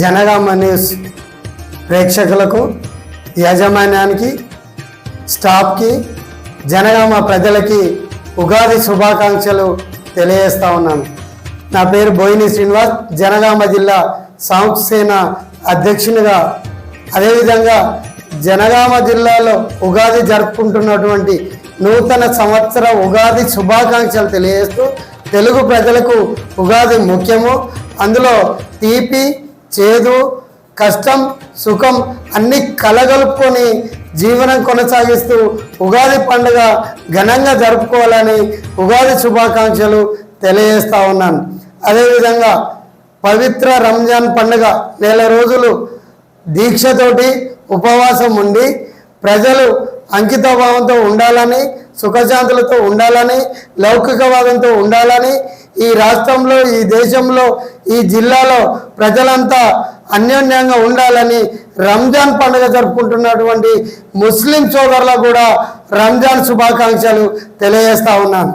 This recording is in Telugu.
జనగామ న్యూస్ ప్రేక్షకులకు యాజమాన్యానికి స్టాఫ్కి జనగామ ప్రజలకి ఉగాది శుభాకాంక్షలు తెలియజేస్తా ఉన్నాను. నా పేరు బోయిని శ్రీనివాస్ జనగామ జిల్లా సాంసేన అధ్యక్షునిగా. అదేవిధంగా జనగామ జిల్లాలో ఉగాది జరుపుకుంటున్నటువంటి నూతన సంవత్సర ఉగాది శుభాకాంక్షలు తెలియజేస్తూ తెలుగు ప్రజలకు ఉగాది ముఖ్యము. అందులో తీపి చేదు కష్టం సుఖం అన్ని కలగలుపుకొని జీవనం కొనసాగిస్తూ ఉగాది పండుగ ఘనంగా జరుపుకోవాలని ఉగాది శుభాకాంక్షలు తెలియజేస్తా ఉన్నాను. అదేవిధంగా పవిత్ర రంజాన్ పండుగ నెల రోజులు దీక్షతోటి ఉపవాసం ఉండి ప్రజలు అంకితభావంతో ఉండాలని సుఖశాంతులతో ఉండాలని లౌకికవాదంతో ఉండాలని ఈ రాష్ట్రంలో ఈ దేశంలో ఈ జిల్లాలో ప్రజలంతా అన్యోన్యంగా ఉండాలని రంజాన్ పండుగ జరుపుకుంటున్నటువంటి ముస్లిం సోదరులకు కూడా రంజాన్ శుభాకాంక్షలు తెలియజేస్తా ఉన్నాను.